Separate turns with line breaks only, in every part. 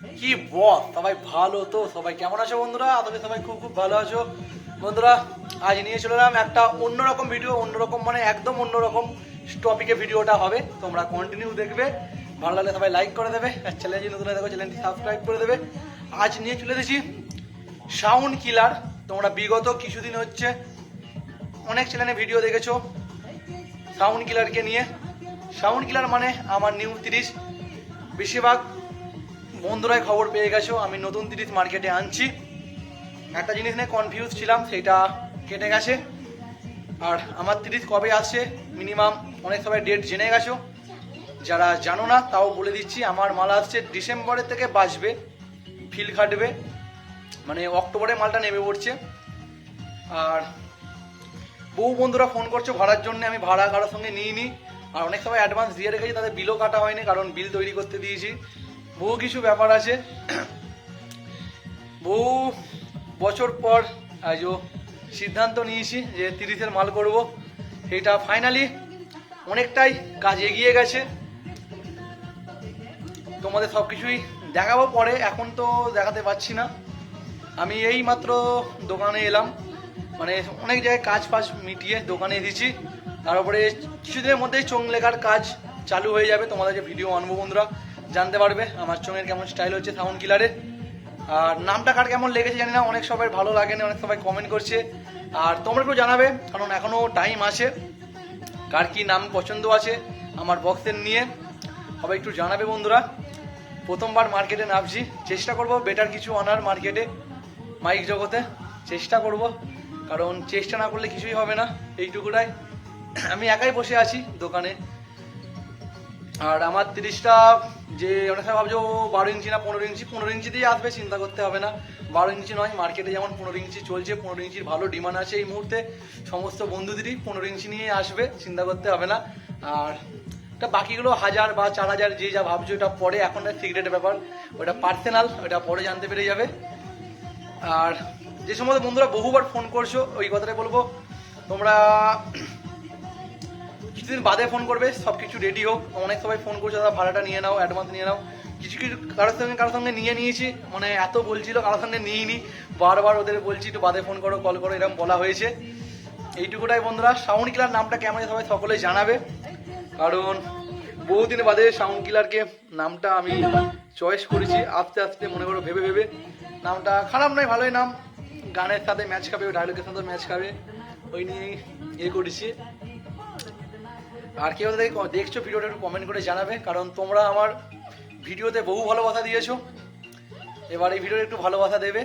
কি বস সবাই ভালো তো? সবাই কেমন আছো বন্ধুরা? আদবে সবাই খুব খুব ভালো আছো। বন্ধুরা, আজ নিয়ে চলে এলাম একটা অন্যরকম ভিডিও অন্যরকম মানে একদম অন্যরকম টপিকে ভিডিওটা হবে। তোমরা কন্টিনিউ দেখবে। ভালো লাগলে সবাই লাইক করে দেবে। আর চ্যানেল যদি নতুন দেখো চ্যানেলটি সাবস্ক্রাইব করে দেবে। আজ নিয়ে চলে এসেছি সাউন্ড কিলার তোমরা বিগত কিছুদিন হচ্ছে অনেক চ্যানেলে ভিডিও দেখেছ সাউন্ড কিলারকে নিয়ে। সাউন্ড কিলার মানে আমার নিউ তিরিশ বেশিরভাগ বন্ধুরাই খবর পেয়ে গেছো, আমি নতুন তিরিশ মার্কেটে আনছি। একটা জিনিস নিয়ে কনফিউজ ছিলাম, সেটা কেটে গেছে। আর আমার তিরিশ কবে আসছে মিনিমাম অনেক সবাই ডেট জেনে গেছো। যারা জানো না, তাও বলে দিচ্ছি, আমার মাল আসছে ডিসেম্বরের থেকে বাঁচবে, ফিল খাটবে মানে অক্টোবরে মালটা নেমে পড়ছে। আর বহু বন্ধুরা ফোন করছ, ভাড়ার জন্য আমি ভাড়া কারোর সঙ্গে নিইনি। আর অনেক সময় অ্যাডভান্স দিয়ে রেখেছি তাদের বিলও কাটা হয়নি, কারণ বিল তৈরি করতে দিয়েছি। বহু কিছু ব্যাপার আছে। বহু বছর পর আজও সিদ্ধান্ত নিয়েছি যে তিরিশের মাল করব। এটা ফাইনালি অনেকটাই কাজ এগিয়ে গেছে। তোমাদের সব কিছুই দেখাবো পরে, এখন তো দেখাতে পাচ্ছি না। আমি এই মাত্র দোকানে এলাম। মানে অনেক জায়গায় কাজ ফাজ মিটিয়ে দোকানে এসেছি। তারপরে কিছুদিনের মধ্যেই চোং লেখার কাজ চালু হয়ে যাবে। তোমাদের যে ভিডিও আনব বন্ধুরা। জানতে পারবে আমার চোঙের কেমন স্টাইল হচ্ছে সাউন্ড কিলারের আর নামটা কার কেমন লেগেছে জানি না, অনেক সবাই ভালো লাগেনি অনেক সবাই কমেন্ট করছে। আর তোমরা একটু জানাবে, কারণ এখনও টাইম আছে। কার কি নাম পছন্দ আছে আমার বক্সের নিয়ে। সবাই একটু জানাবে বন্ধুরা। প্রথমবার মার্কেটে নামছি। চেষ্টা করব বেটার কিছু আনার মার্কেটে মাইক জগতে চেষ্টা করব। কারণ চেষ্টা না করলে কিছুই হবে না, এইটুকুটাই। আমি একাই বসে আছি দোকানে। আর আমার তিরিশটা যে অনেক সময় ভাবছ বারো ইঞ্চি না পনেরো ইঞ্চি? পনেরো ইঞ্চিতেই আসবে, চিন্তা করতে হবে না। বারো ইঞ্চি নয়, মার্কেটে যেমন পনেরো ইঞ্চি চলছে, পনেরো ইঞ্চির ভালো ডিমান্ড আছে এই মুহূর্তে। সমস্ত বন্ধুদেরই পনেরো ইঞ্চি নিয়ে আসবে, চিন্তা করতে হবে না। আর এটা বাকিগুলো হাজার বা চার হাজার, যে যা ভাবছ এটা পরে, এখন সিক্রেট ব্যাপার। ওটা পার্সোনাল ওটা পরে জানতে পেরে যাবে। আর যে সমস্ত বন্ধুরা বহুবার ফোন করছ, ওই কথাটাই বলব। তোমরা কিছুদিন বাদে ফোন করবে সব কিছু রেডি হোক। অনেক সবাই ফোন করছে, দাদা, ভাড়াটা নিয়ে নাও অ্যাডভান্স নিয়ে নাও। কিছু কিছু কারোর সঙ্গে কারোর সঙ্গে নিয়ে নিয়েছি মানে এত বলছিল, কারোর সঙ্গে নিইনি। বারবার ওদের বলছি, একটু বাদে ফোন করো কল করো এরকম বলা হয়েছে। এইটুকুটাই বন্ধুরা সাউন্ড কিলার নামটা কেমন সবাই সকলে জানাবে। কারণ বহুদিন বাদে সাউন্ড কিলারকে নামটা আমি চয়েস করেছি, আস্তে আস্তে মনে করো ভেবে ভেবে। নামটা খারাপ নয়, ভালোই নাম। গানের সাথে ম্যাচ খাবে ডায়লগের সাথে ম্যাচ খাবে। ওই নিয়েই ইয়ে করেছি। আর কেউ দেখ দেখছ ভিডিওটা একটু কমেন্ট করে জানাবে, কারণ তোমরা আমার ভিডিওতে বহু ভালোবাসা দিয়েছ। এবার এই ভিডিওটা একটু ভালোবাসা দেবে,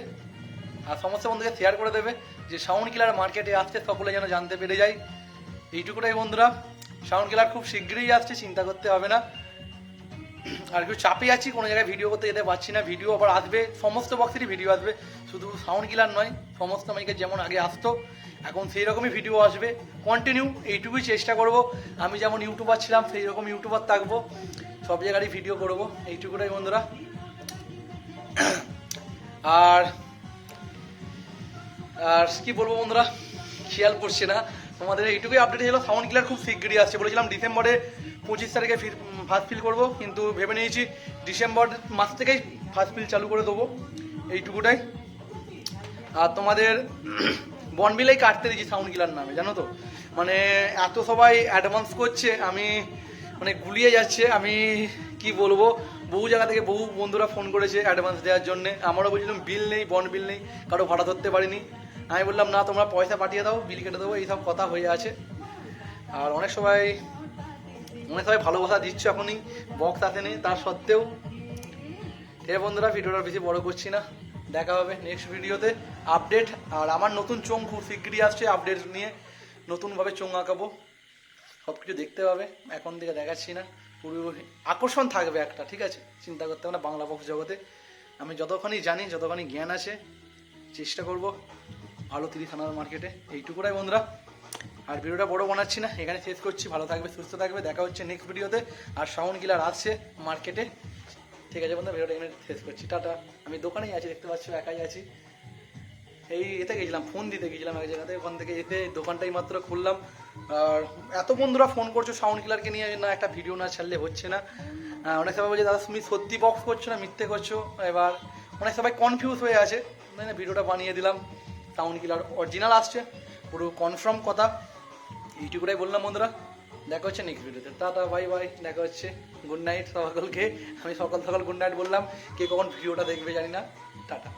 আর সমস্ত বন্ধুকে শেয়ার করে দেবে যে সাউন্ড কিলার মার্কেটে আসছে সকলে যেন জানতে পেরে যায়। এইটুকুটাই বন্ধুরা সাউন্ড কিলার খুব শীঘ্রই আসছে, চিন্তা করতে হবে না। আর একটু চাপে আছি, কোনো জায়গায় ভিডিও করতে যেতে পারছি না। ভিডিও আবার আসবে, সমস্ত বক্সেরই ভিডিও আসবে। শুধু সাউন্ড কিলার নয়, সমস্ত মাইকে যেমন আগে আসতো, এখন সেই রকমই ভিডিও আসবে। কন্টিনিউ এইটুকুই চেষ্টা করব। আমি যেমন ইউটিউবার ছিলাম সেই রকম ইউটিউবার থাকব। সব জায়গারই ভিডিও করব। এইটুকুটাই বন্ধুরা। আর আর কি বলব বন্ধুরা? খেয়াল করছে না। তোমাদের এইটুকুই আপডেট ছিল সাউন্ড ক্লিয়ার খুব শিগগিরই আসছে। বলেছিলাম ডিসেম্বরে পঁচিশ তারিখে ফির ফার্স্ট ফিল করব, কিন্তু ভেবে নিয়েছি ডিসেম্বর মাস থেকেই ফার্স্ট ফিল চালু করে দেবো। এইটুকুটাই। আর তোমাদের বনবিলেই কাটতে দিয়েছি সাউন্ড কিলার নামে, জানো তো? মানে এত সবাই অ্যাডভান্স করছে, আমি মানে গুলিয়ে যাচ্ছে, আমি কি বলব? বহু জায়গা থেকে বহু বন্ধুরা ফোন করেছে অ্যাডভান্স দেওয়ার জন্য। আমারও বলছিলাম, বিল নেই বন বিল নেই, কারও ভাড়া ধরতে পারিনি। আমি বললাম, না, তোমরা পয়সা পাঠিয়ে দাও, বিল কেটে দেবো, এইসব কথা হয়ে আছে। আর অনেক সবাই অনেক সবাই ভালোবাসা দিচ্ছ এখনই বক্স আসেনি, তার সত্ত্বেও। ঠিক বন্ধুরা, ভিডিওটা বেশি বড় করছি না। দেখা হবে নেক্সট ভিডিওতে। আপডেট আর আমার নতুন চোং খুব শীঘ্রই আসছে আপডেট নিয়ে। নতুনভাবে চোং আঁকাবো। সব কিছু দেখতে পাবে, এখন থেকে দেখাচ্ছি না। পুরো আকর্ষণ থাকবে একটা, ঠিক আছে? চিন্তা করতে হবে না, বাংলা বক্স জগতে। আমি যতক্ষণই জানি, যতক্ষণই জ্ঞান আছে, চেষ্টা করব। ভালো তিরিশ আনার মার্কেটে এইটুকুটাই বন্ধুরা। আর ভিডিওটা বড় বানাচ্ছি না, এখানে শেষ করছি। ভালো থাকবে, সুস্থ থাকবে। দেখা হচ্ছে নেক্সট ভিডিওতে আর সাউন্ড কিলার আসছে মার্কেটে। ঠিক আছে বন্ধু ভিডিওটা এখানে শেষ করছি। টাটা। আমি দোকানেই আছি, দেখতে পাচ্ছ, একাই আছি। এই এতে গেছিলাম ফোন দিতে গেছিলাম এক জায়গাতে। ওখান থেকে এতে দোকানটাই মাত্র খুললাম। আর এত বন্ধুরা ফোন করছ সাউন্ড কিলারকে নিয়ে, না একটা ভিডিও না ছাড়লে হচ্ছে না। অনেক সবাই বলছে, দাদা, তুমি সত্যি বক্স করছ না, মিথ্যে করছ? এবার অনেক সবাই কনফিউজ হয়ে আছে। ভিডিওটা বানিয়ে দিলাম। সাউন্ড কিলার অরিজিনাল আসছে, পুরো কনফার্ম কথা। এইটুকুটাই বললাম বন্ধুরা। দেখা হচ্ছে নেক্সট ভিডিওতে টাটা বাই বাই দেখা হচ্ছে। গুড নাইট সকলকে। আমি সকাল সকাল গুড নাইট বললাম। কে কখন ভিডিওটা দেখবে জানি না। টাটা।